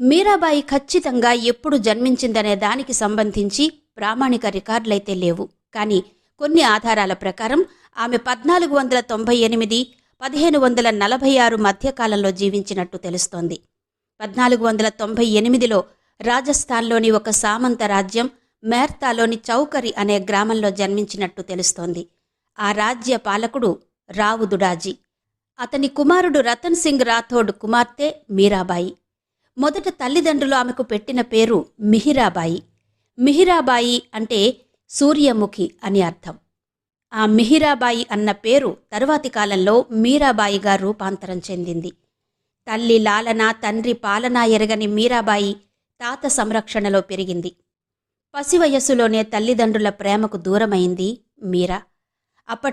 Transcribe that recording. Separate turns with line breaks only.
మీరాబాయి ఖచ్చితంగా ఎప్పుడు జన్మించిందనే దానికి సంబంధించి ప్రామాణిక రికార్డులైతే లేవు. కానీ కొన్ని ఆధారాల ప్రకారం ఆమె పద్నాలుగు వందల తొంభై ఎనిమిది పదిహేను వందల నలభై ఆరు మధ్యకాలంలో జీవించినట్టు తెలుస్తోంది. పద్నాలుగు వందల తొంభై ఎనిమిదిలో రాజస్థాన్లోని ఒక సామంత రాజ్యం మేర్తాలోని చౌకరి అనే గ్రామంలో జన్మించినట్టు తెలుస్తోంది. ఆ రాజ్య పాలకుడు రావు దుడాజీ అతని కుమారుడు రతన్ సింగ్ రాథోడ్ కుమార్తె మీరాబాయి. మొదట తల్లిదండ్రులు ఆమెకు పెట్టిన పేరు మిహిరాబాయి. మిహిరాబాయి అంటే సూర్యముఖి అని అర్థం. ఆ మిహిరాబాయి అన్న పేరు తరువాతి కాలంలో మీరాబాయిగా రూపాంతరం చెందింది. తల్లి లాలన తండ్రి పాలన ఎరగని మీరాబాయి తాత సంరక్షణలో పెరిగింది. పసి వయస్సులోనే తల్లిదండ్రుల ప్రేమకు దూరమైంది మీరా.